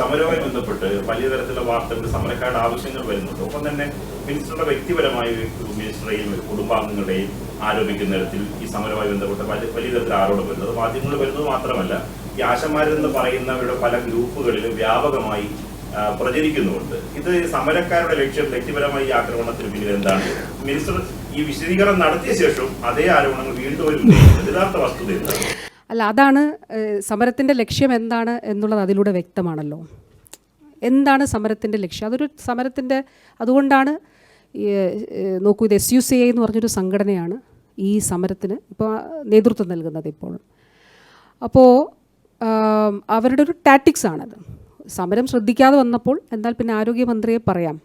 സമരവുമായി ബന്ധപ്പെട്ട് വലിയ തരത്തിലുള്ള വാർത്തകൾ സമരക്കാരുടെ ആവശ്യങ്ങൾ വരുന്നുണ്ട്. ഒപ്പം തന്നെ മിനിസ്റ്ററുടെ വ്യക്തിപരമായ മിനിസ്റ്ററെയും ഒരു കുടുംബാംഗങ്ങളെയും ആരോപിക്കുന്ന തരത്തിൽ ഈ സമരവുമായി ബന്ധപ്പെട്ട് വലിയ വലിയ തരത്തിൽ ആരോപണം വരുന്നത്. മാധ്യമങ്ങൾ വരുന്നത് മാത്രമല്ല ഈ ആശമാരെന്ന് പറയുന്നവരുടെ പല ഗ്രൂപ്പുകളിലും വ്യാപകമായി പ്രചരിക്കുന്നുണ്ട് ഇത് സമരക്കാരുടെ ലക്ഷ്യം വ്യക്തിപരമായി ഈ ആക്രമണത്തിന് പിന്നിൽ എന്താണ്? മിനിസ്റ്റർ ഈ വിശദീകരണം നടത്തിയ ശേഷം അതേ ആരോപണങ്ങൾ വീണ്ടും ഒരു യഥാർത്ഥ വസ്തുത എന്താണ്? അല്ല അതാണ് സമരത്തിന്റെ ലക്ഷ്യം എന്താണ് എന്നുള്ളത് അതിലൂടെ വ്യക്തമാണല്ലോ. എന്താണ് സമരത്തിന്റെ ലക്ഷ്യം? അതൊരു സമരത്തിന്റെ അതുകൊണ്ടാണ് നോക്കൂ ഇത് എസ് യു സി ഐ എന്ന് പറഞ്ഞൊരു സംഘടനയാണ് ഈ സമരത്തിന് ഇപ്പോൾ നേതൃത്വം നൽകുന്നത് ഇപ്പോൾ. അപ്പോൾ അവരുടെ ഒരു ടാറ്റിക്സ് ആണത്. സമരം ശ്രദ്ധിക്കാതെ വന്നപ്പോൾ എന്നാൽ പിന്നെ ആരോഗ്യമന്ത്രിയെ പറയാം.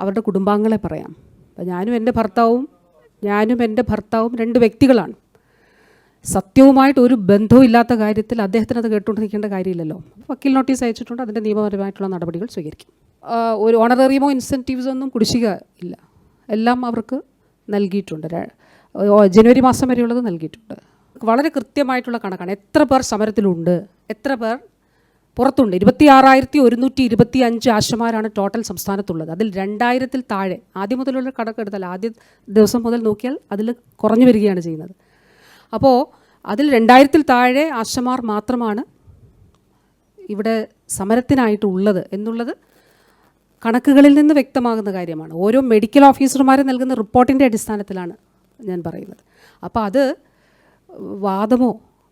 അവരുടെ കുടുംബാംഗങ്ങളെ പറയാം. അപ്പോൾ ഞാനും എന്റെ ഭർത്താവും ഞാനും എന്റെ ഭർത്താവും രണ്ട് വ്യക്തികളാണ്. സത്യവുമായിട്ട് ഒരു ബന്ധവും ഇല്ലാത്ത കാര്യത്തിൽ അദ്ദേഹത്തിന് അത് കേട്ടുകൊണ്ട് നിൽക്കേണ്ട കാര്യമില്ലല്ലോ. വക്കീൽ നോട്ടീസ് അയച്ചിട്ടുണ്ട്. അതിന്റെ നിയമപരമായിട്ടുള്ള നടപടികൾ സ്വീകരിക്കും. ഒരു ഓണറേറിയമോ ഇൻസെന്റീവ്സോ ഒന്നും കുടിശ്ശിക ഇല്ല. എല്ലാം അവർക്ക് നൽകിയിട്ടുണ്ട്. ജനുവരി മാസം വരെയുള്ളത് നൽകിയിട്ടുണ്ട്. വളരെ കൃത്യമായിട്ടുള്ള കണക്കാണ്. എത്ര പേർ സമരത്തിലുണ്ട്? എത്ര പേർ പുറത്തുണ്ട്? ഇരുപത്തി ആറായിരത്തി ഒരുന്നൂറ്റി ഇരുപത്തി അഞ്ച് ആശമാരാണ് ടോട്ടൽ സംസ്ഥാനത്തുള്ളത്. അതിൽ രണ്ടായിരത്തിൽ താഴെ ആദ്യം മുതലുള്ള കണക്കെടുത്താൽ ആദ്യ ദിവസം മുതൽ നോക്കിയാൽ അതിൽ കുറഞ്ഞു വരികയാണ് ചെയ്യുന്നത്. അപ്പോൾ അതിൽ രണ്ടായിരത്തിൽ താഴെ ആശമാർ മാത്രമാണ് ഇവിടെ സമരത്തിനായിട്ടുള്ളത് എന്നുള്ളത് കണക്കുകളിൽ നിന്ന് വ്യക്തമാകുന്ന കാര്യമാണ്. ഓരോ മെഡിക്കൽ ഓഫീസർമാരെ നൽകുന്ന റിപ്പോർട്ടിന്റെ അടിസ്ഥാനത്തിലാണ് ഞാൻ പറയുന്നത്. അപ്പോൾ അത് വാദമോ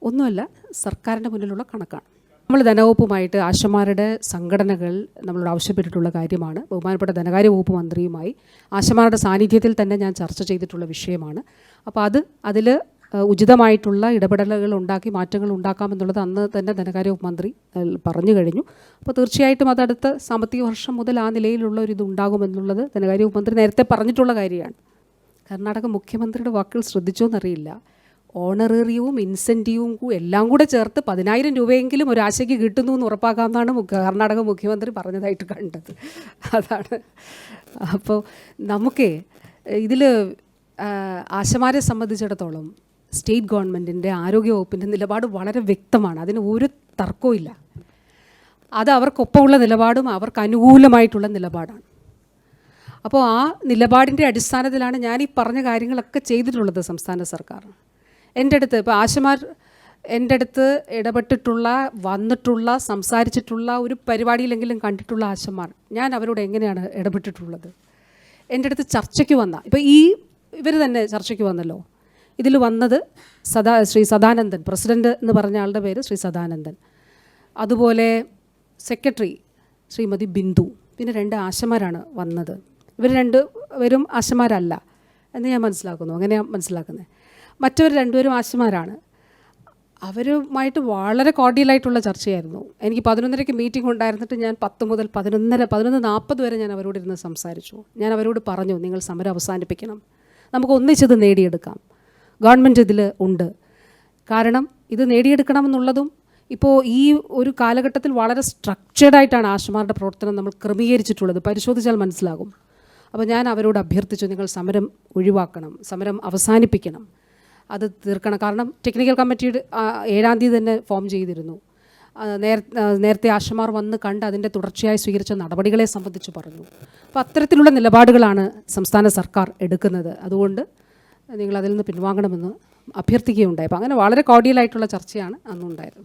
ഒന്നുമല്ല സർക്കാരിന്റെ മുന്നിലുള്ള കണക്കാണ്. നമ്മൾ ധനവകുപ്പുമായിട്ട് ആശമാരുടെ സംഘടനകൾ നമ്മളോട് ആവശ്യപ്പെട്ടിട്ടുള്ള കാര്യമാണ്. ബഹുമാനപ്പെട്ട ധനകാര്യ വകുപ്പ് മന്ത്രിയുമായി ആശമാരുടെ സാന്നിധ്യത്തിൽ തന്നെ ഞാൻ ചർച്ച ചെയ്തിട്ടുള്ള വിഷയമാണ്. അപ്പോൾ അത് അതിൽ ഉചിതമായിട്ടുള്ള ഇടപെടലുകൾ ഉണ്ടാക്കി മാറ്റങ്ങൾ ഉണ്ടാക്കാമെന്നുള്ളത് അന്ന് തന്നെ ധനകാര്യ മന്ത്രി പറഞ്ഞു കഴിഞ്ഞു. അപ്പോൾ തീർച്ചയായിട്ടും അതടുത്ത സാമ്പത്തിക വർഷം മുതൽ ആ നിലയിലുള്ള ഒരു ഇത് ഉണ്ടാകുമെന്നുള്ളത് ധനകാര്യ മന്ത്രി നേരത്തെ പറഞ്ഞിട്ടുള്ള കാര്യമാണ്. കർണാടക മുഖ്യമന്ത്രിയുടെ വാക്കുകൾ ശ്രദ്ധിച്ചോ എന്നറിയില്ല. ഓണറേറിയവും ഇൻസെന്റീവും എല്ലാം കൂടെ ചേർത്ത് പതിനായിരം രൂപയെങ്കിലും ഒരാശയ്ക്ക് കിട്ടുന്നു എന്ന് ഉറപ്പാക്കാമെന്നാണ് കർണാടക മുഖ്യമന്ത്രി പറഞ്ഞതായിട്ട് കണ്ടത്. അതാണ്. അപ്പോൾ നമുക്ക് ഇതിൽ ആശമാരെ സംബന്ധിച്ചിടത്തോളം സ്റ്റേറ്റ് ഗവൺമെന്റിന്റെ ആരോഗ്യവകുപ്പിന്റെ നിലപാട് വളരെ വ്യക്തമാണ്. അതിന് ഒരു തർക്കവും ഇല്ല. അത് അവർക്കൊപ്പമുള്ള നിലപാടും അവർക്ക് അനുകൂലമായിട്ടുള്ള നിലപാടാണ്. അപ്പോൾ ആ നിലപാടിന്റെ അടിസ്ഥാനത്തിലാണ് ഞാൻ ഈ പറഞ്ഞ കാര്യങ്ങളൊക്കെ ചെയ്തിട്ടുള്ളത് സംസ്ഥാന സർക്കാർ. എന്റെ അടുത്ത് ഇപ്പോൾ ആശമാർ എന്റെ അടുത്ത് ഇടപെട്ടിട്ടുള്ള വന്നിട്ടുള്ള സംസാരിച്ചിട്ടുള്ള ഒരു പരിപാടിയിലെങ്കിലും കണ്ടിട്ടുള്ള ആശമാർ ഞാൻ അവരോട് എങ്ങനെയാണ് ഇടപെട്ടിട്ടുള്ളത്? എന്റെ അടുത്ത് ചർച്ചയ്ക്ക് വന്ന ഇപ്പോൾ ഈ ഇവർ തന്നെ ചർച്ചയ്ക്ക് വന്നല്ലോ. ഇതിൽ വന്നത് സദാ ശ്രീ സദാനന്ദൻ. പ്രസിഡന്റ് എന്ന് പറഞ്ഞ ആളുടെ പേര് ശ്രീ സദാനന്ദൻ. അതുപോലെ സെക്രട്ടറി ശ്രീമതി ബിന്ദു. പിന്നെ രണ്ട് ആശമാരാണ് വന്നത്. ഇവർ രണ്ട് പേരും ആശമാരല്ല എന്ന് ഞാൻ മനസ്സിലാക്കുന്നു. അങ്ങനെയാണ് മനസ്സിലാക്കുന്നത് മറ്റവർ രണ്ടുപേരും ആശമാരാണ്. അവരുമായിട്ട് വളരെ കോർഡിയലായിട്ടുള്ള ചർച്ചയായിരുന്നു. എനിക്ക് പതിനൊന്നരയ്ക്ക് മീറ്റിംഗ് ഉണ്ടായിരുന്നിട്ട് ഞാൻ പത്ത് മുതൽ പതിനൊന്നര പതിനൊന്ന് നാൽപ്പത് വരെ ഞാൻ അവരോട് ഇരുന്ന് സംസാരിച്ചു. ഞാൻ അവരോട് പറഞ്ഞു നിങ്ങൾ സമരം അവസാനിപ്പിക്കണം. നമുക്ക് ഒന്നിച്ചത് നേടിയെടുക്കാം. ഗവൺമെന്റ് ഇതിൽ ഉണ്ട്. കാരണം ഇത് നേടിയെടുക്കണമെന്നുള്ളതും ഇപ്പോൾ ഈ ഒരു കാലഘട്ടത്തിൽ വളരെ സ്ട്രക്ചേർഡായിട്ടാണ് ആശമാരുടെ പ്രവർത്തനം നമ്മൾ ക്രമീകരിച്ചിട്ടുള്ളത്. പരിശോധിച്ചാൽ മനസ്സിലാകും. അപ്പോൾ ഞാൻ അവരോട് അഭ്യർത്ഥിച്ചു നിങ്ങൾ സമരം ഒഴിവാക്കണം സമരം അവസാനിപ്പിക്കണം. അത് തീർക്കണം. കാരണം ടെക്നിക്കൽ കമ്മിറ്റിയുടെ ഏഴാം തീയതി തന്നെ ഫോം ചെയ്തിരുന്നു. നേര നേരത്തെ ആശമാർ വന്ന് കണ്ട് അതിന്റെ തുടർച്ചയായി സ്വീകരിച്ച നടപടികളെ സംബന്ധിച്ച് പറഞ്ഞു. അപ്പോൾ അത്തരത്തിലുള്ള നിലപാടുകളാണ് സംസ്ഥാന സർക്കാർ എടുക്കുന്നത്. അതുകൊണ്ട് നിങ്ങൾ അതിൽ നിന്ന് പിൻവാങ്ങണമെന്ന് അഭ്യർത്ഥിക്കുകയുണ്ടായി. അപ്പോൾ അങ്ങനെ വളരെ കോടിയലായിട്ടുള്ള ചർച്ചയാണ് അന്നുണ്ടായത്.